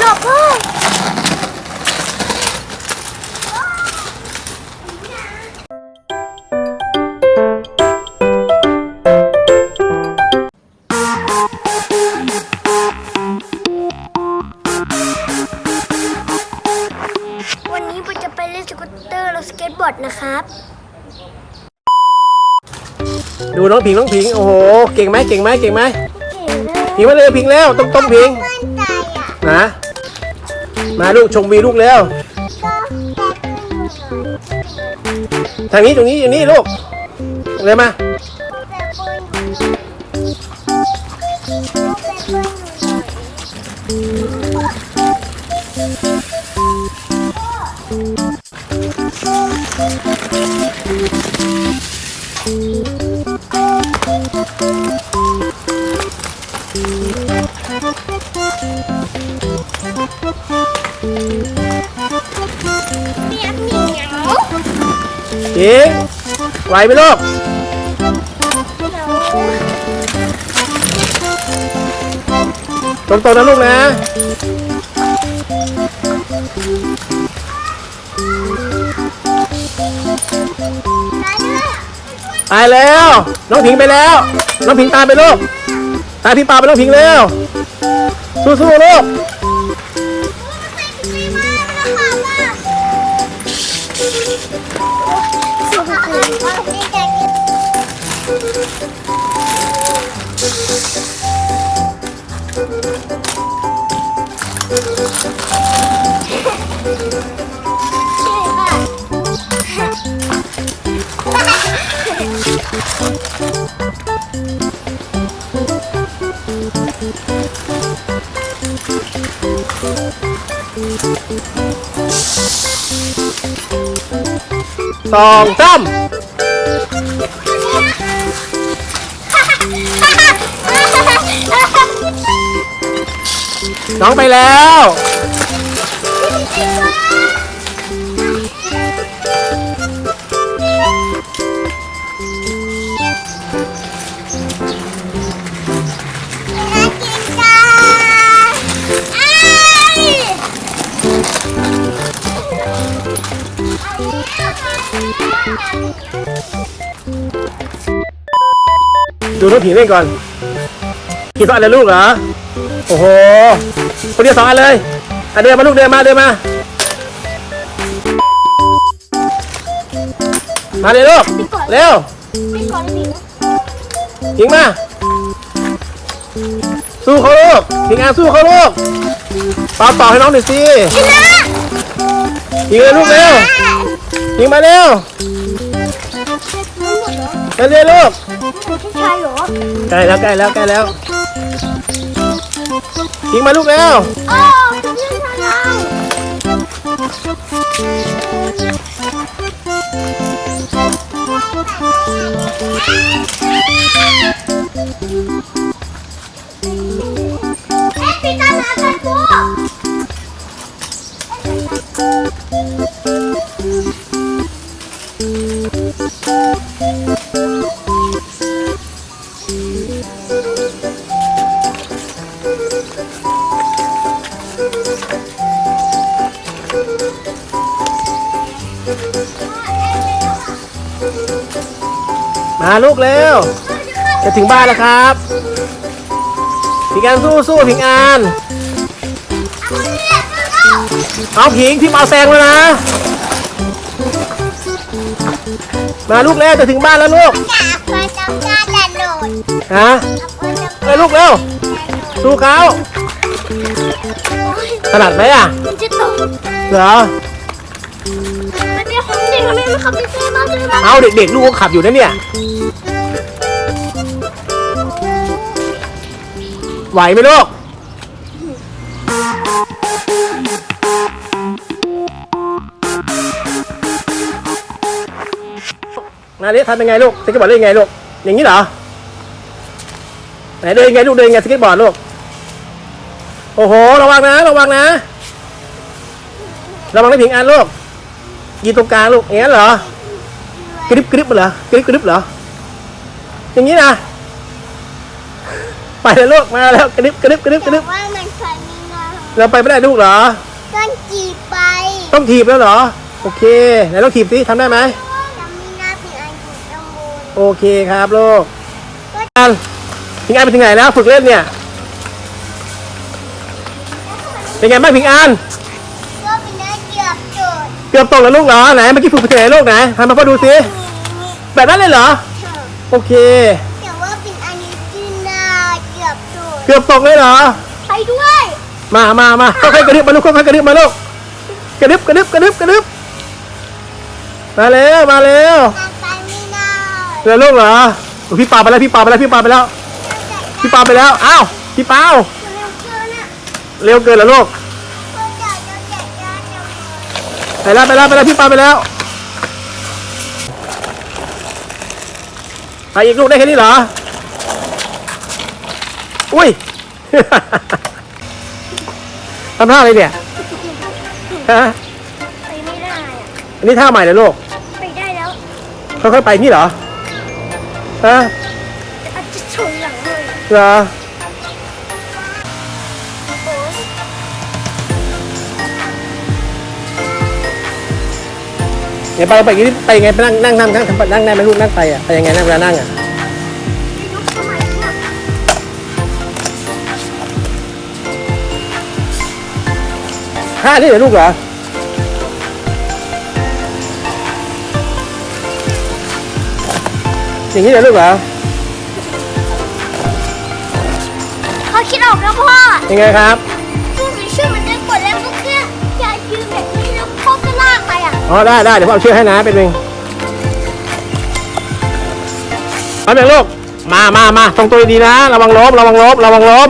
หลบพ่อวันนี้ผมจะไปเล่นสกูตเตอร์และสเก็ตบอร์ดนะครับ ดูน้องพิงน้องพิงโอ้โหเก่งไหมเก่งไหมเก่งไหมเก่งเลยพิงมาเลยพิงแล้วต้มต้มพิงมั่นใจอะนะ มาลูกชมวีลูกแล้ว ทางนี้ตรงนี้อย่างนี้ลูกเลยมา พิงไหวไหมลูกตรงๆนะลูกนะ ไปแล้ว น้องพิงไปแล้ว น้องพิงตามไปลูกตามพี่ปาไปน้องพิงเร็วสู้ๆลูก สองสาม น้องไปแล้ว ดูน้องผิงเล่นก่อนกินสองอันเลยลูกเหรอ โอ้โห คนเดียวสองอันเลยอะเดินมาลูกเดินมาเดินมา มาเลยลูก เร็วไปก่อนพี่ผิงมา สู้เขาลูกผิงอะสู้เขาลูกปาต่อให้น้องหน่อยสิชนะผิงเลยลูกเร็วผิงมาเร็วไม่หมดเหรอเร็วเร็วลูกพี่ชายเหรอใกล้แล้วใกล้แล้วใกล้แล้ว ผิงมาลูกแล้วอ๋อพี่ชายเรา จะถึงบ้านแล้วครับผิงอันสู้สู้ผิงอันเอาผิงพี่เปาแซงแล้วนะ มาลูกเร็วจะถึงบ้านแล้วลูกจากพระเจ้าชาติโดดฮะเอ้ยลูกเร็วสู้เขาถนัดไหมอะมันจะตกเหรอมันเป็นของเด็กทำไมมันขับไปซื้อมาซื้อมาเอาเด็กๆลูกก็ขับอยู่นะเนี่ย ไหวไหมลูก นาเนี้ทำยังไงลูกสเก็ตบอร์ดเล่นยังไงลูก อย่างนี้เหรอ ไหนเดินยังไงลูกเดินยังไงสเก็ตบอร์ดลูก โอ้โห ระวังนะ ระวังนะ ระวังไม่ผิงอันลูกยืนตรงกลางลูกอย่างนั้นเหรอกริบกริบเหรอกริบกริบเหรอ อย่างนี้นะ ไปเลยลูกมาแล้วกริบกริบกริบกริบว่ามันเคยมีงานของเราไปไม่ได้ลูกเหรอ ต้นจีบไปต้องถีบแล้วเหรอ โอเคไหนลองถีบสิทำได้ไหมยังมีหน้าเป็นอันอยู่ข้างบนโอเคครับลูกอันพิงอันไปถึงไหนแล้วฝึกเล่นเนี่ยเป็นไงบ้างพิงอันก็เป็นหน้าเกือบจุดเกือบตกแล้วลูกเหรอไหนเมื่อกี้ฝึกไปถึงไหนลูกไหนทำมาพ่อดูสิแบบนั้นเลยเหรอเถอะโอเค กือบตกเลยเหรอ ไปด้วยมามามาค่อยๆกระดึบมาลูกค่อยๆกระดึบมาลูกกระดึบกระดึบกระดึบกระดึบมาเร็วมาเร็วการไปไม่ได้เร็วลูกเหรอโอ้พี่ปาไปแล้วพี่ปาไปแล้วพี่ปาไปแล้ว พี่ปาไปแล้วอ้าวพี่เปาเร็วเกินอะเร็วเกินแล้วลูกก็จะจะจะจะจะไปแล้วไปแล้วไปแล้วพี่ปาไปแล้วไปอีกลูกได้แค่นี้เหรออุ้ย ทำท่าอะไรเนี่ยฮะไปไม่ได้อะอันนี้ท่าใหม่เลยลูกไปได้แล้วค่อยๆไปนี่เหรอฮะอาจจะชนหลังเลยเหรอโอ้ยเดี๋ยวไปไปอย่างนี้ไปยังไงไปนั่งนั่งนั่งนั่งนั่งได้ไหมลูกนั่งไปอะไปยังไงนั่งเวลานั่งอะ ท่านี่เหรอลูกเหรออย่างนี้เหรอลูกเหรอเขาคิดออกแล้วพ่อยังไงครับลูกหรือชื่อมันจะกดแล้วก็แค่อย่ายืนแบบนี้แล้วพ่อก็ลากไปอะอ๋อได้ได้เดี๋ยวพ่อเอาช่วยให้นะเป็นเองมาเป็นลูกมามามาตรงตัวดีๆนะระวังล้มระวังล้มระวังล้ม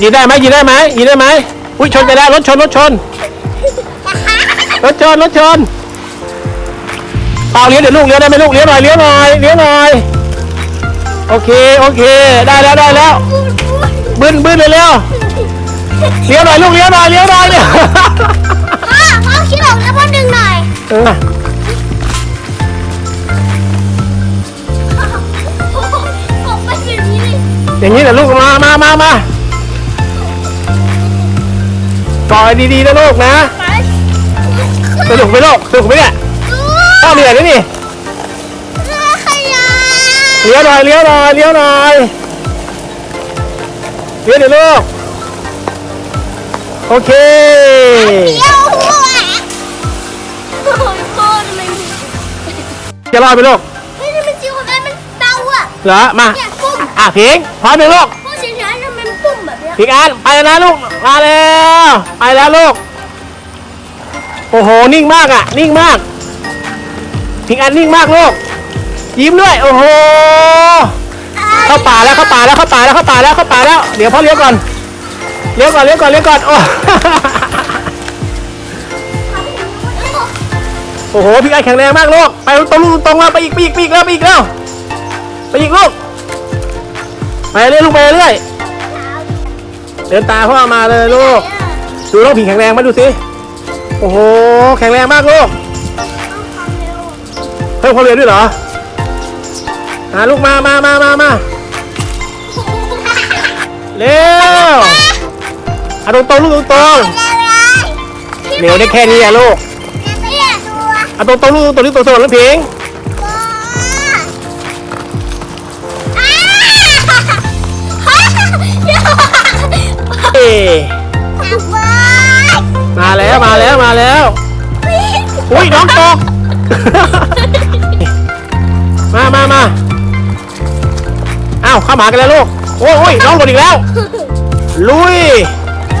ยืนได้ไหมยืนได้ไหมยืนได้ไหม อุ้ยชนไปแล้วรถชนรถชนรถชนรถชนเปล่าเลี้ยวเดี๋ยวลูกเลี้ยวได้ไหมลูกเลี้ยวหน่อยเลี้ยวหน่อยเลี้ยวหน่อยโอเคโอเคได้แล้วได้แล้วบึ้นบึ้นเลยเร็วเลี้ยวหน่อยลูกเลี้ยวหน่อยเลี้ยวหน่อยเนี่ยพ่อพ่อคิดออกแล้วพ่อดึงหน่อยเออออกไปแบบนี้เลยอย่างนี้แหละลูกมามามามา ก่อยดีๆนะลูกนะไปสนุกไหมลูกสนุกไหมเนี่ยพ่อเหนื่อยนะนี่ขยะเลี้ยวหน่อยเลี้ยวหน่อยเลี้ยวหน่อยเลี้ยวเดี๋ยวลูก โอเคเดี๋ยวหัวโอ้ยพ่อทำไมจะรอดไหมลูก เฮ้ยทำไมจิ๋วของแม่มันเบาอะเหรอ มาเนี่ยปุ้มอะพิงพร้อมไหมลูก พิงอันไปแล้วนะลูกมาแล้วไปแล้วลูกโอ้โหนิ่งมากอะ นิ่งมากพิงอันนิ่งมากลูกยิ้มด้วยโอ้โหเข้าป่าแล้วเข้าป่าแล้วเข้าป่าแล้วเข้าป่าแล้วเข้าป่าแล้วเดี๋ยวพ่อเลี้ยวก่อนเลี้ยวก่อนเลี้ยวก่อนเลี้ยวก่อนโอ้โอ้โหพี่ไอแข็งแรงมากลูกไปตรงลูกตรงแล้วไปอีกไปอีกไปอีกแล้วไปอีกแล้วไปอีกลูกไปเรื่อยลูกไปเรื่อย เดินตามพ่อมาเลยลูก ดูลูกผิงแข็งแรงมาดูสิ โอ้โห แข็งแรงมากลูก เพิ่มความเร็วด้วยเหรออ่าลูกมามามามามาเร็วเอาตรงตรงๆลูกตรงตรงๆเร็วได้แค่นี้อะลูกเอาตรงตรงๆลูกตรงๆลูกตรงๆลูกผิง เอ้มาแล้วมาแล้วมาแล้ว อุ้ยน้องตก มามามาอ้าวเข้าหมากันแล้วลูก โอ้ยโอ้ยน้องหล่นอีกแล้ว ลุย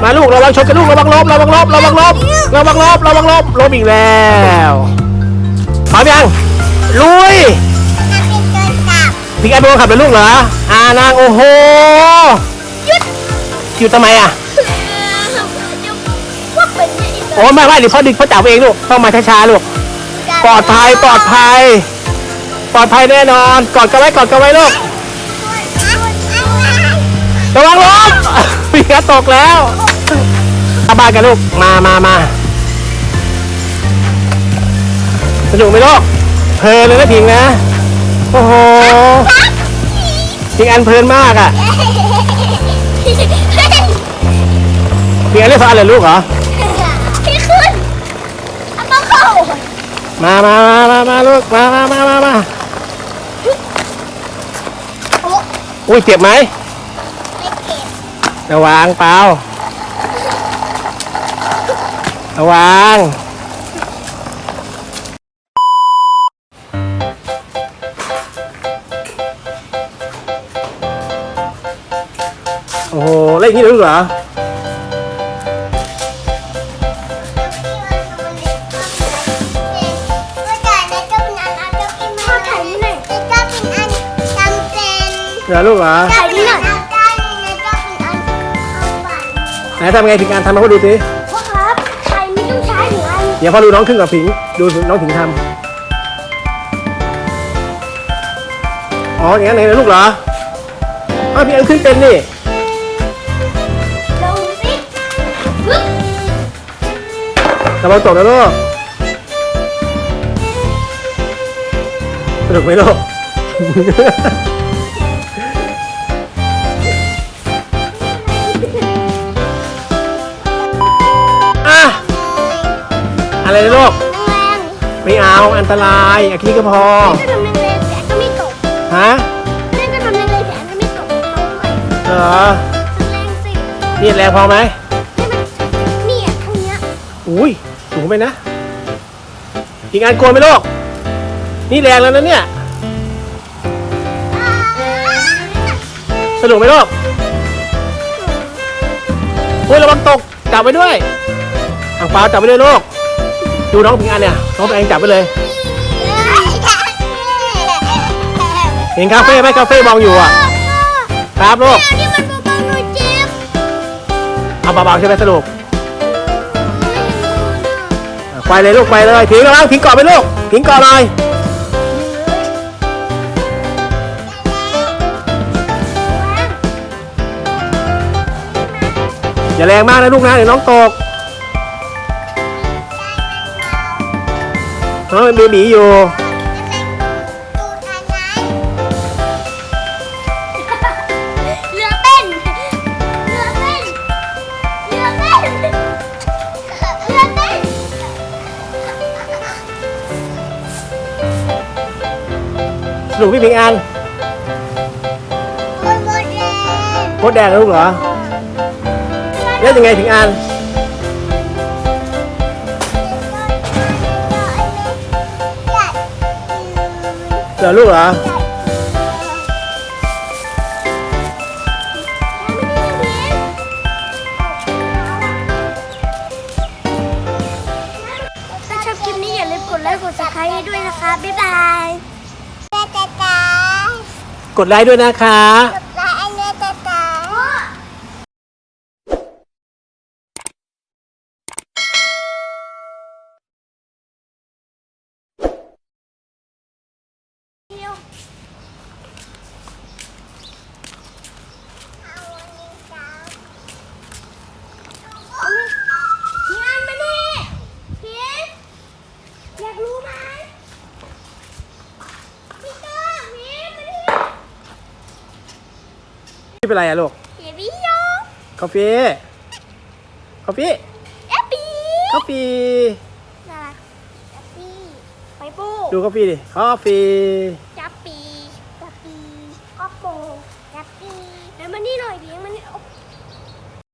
มาลูกระวังชนกันลูกระวังล้มระวังล้มระวังล้มระวังล้มระวังล้มล้มอีกแล้วพร้อมยัง ลุยพี่ไอ้เป็นคนขับเป็นลูกเหรอ อ่านางโอ้โหหยุด หยุดทำไมอะว่าเป็นยังไงโอ้ไม่ไม่เดี๋ยวพ่อดึงพ่อจับเองลูกต้องมาช้าๆลูกปลอดภัยปลอดภัย ปลอดภัยแน่นอนกอดกันไว้กอดกันไว้ลูกระวังล้มพี่กระตกแล้วกลับบ้านกันลูกมามามาสนุกไหมลูกเพลินเลยนะพิงนะโอ้โหพิงอันเพลินมากอะ งเล่นสอนเลยลูกเหรอ พี่ขึ้นเอามาเข้ามามามามามาลูก มามามามามาโอ้อุ้ยเจ็บไหมไม่เก็บระวังเปล่าระวัง โอ้โหเล่นอย่างนี้เลยลูกเหรอเหรอลูกเหรอถ่ายนี่หน่อยไหนทำไงถึงการทำมาให้ดูสิพ่อครับถ่ายไม่ต้องใช้ถึงอันเดี๋ยวพอดูน้องขึ้นกับผิงดูน้องผิงทำอ๋ออย่างนั้นเองนะลูกเหรออ้าวพี่อันขึ้นเป็นนี่ ระวังตกนะลูกสนุกไหมลูก อะ อะไรนะลูกแรงไม่เอาอันตรายอาคีก็พอๆถ้าทำแรงๆแผลก็ไม่ตกฮะแม่ก็ทำแรงๆแผลก็ไม่ตกเอาใหม่เหรอแรงสินี่แรงพอไหมให้มันเนี่ย เท่าเนี้ยอุ้ยสูงไปนะอีกอันกลัวไหมลูกนี่แรงแล้วนะเนี่ยสนุกไหมลูกอุ้ยระวังตกจับไว้ด้วยอ่างเปล่าจับไว้ด้วยลูกดูน้องผิงอันเนี่ยน้องผิงอันจับไว้เลยเห็นคาเฟ่ไหมคาเฟ่มองอยู่อะครับลูกนี่มันเบาๆหน่อยเจ็บเอาเบาๆใช่ไหมสนุกอะ ไปเลยลูกไปเลยผิงระวังผิงเกาะไปลูกผิงเกาะหน่อยอย่าแรงมากนะลูกนะเดี๋ยวน้องตกน้องเป็นเบบีอยู่ สนุกพี่ผิงอันโอ้ยโมเดล กดไลค์ด้วยนะคะ กดไลค์อันนี้จ้าจ้าพี่อันมานี่พี่อยากรู้ไหมพี่ก้องพี่มานี่ นี่เป็นไรอะลูกเดี๋ยวพี่โยกาแฟกาแฟแอปปี้กาแฟน่ารักแอปปี้ไปปูดูกาแฟดิกาแฟ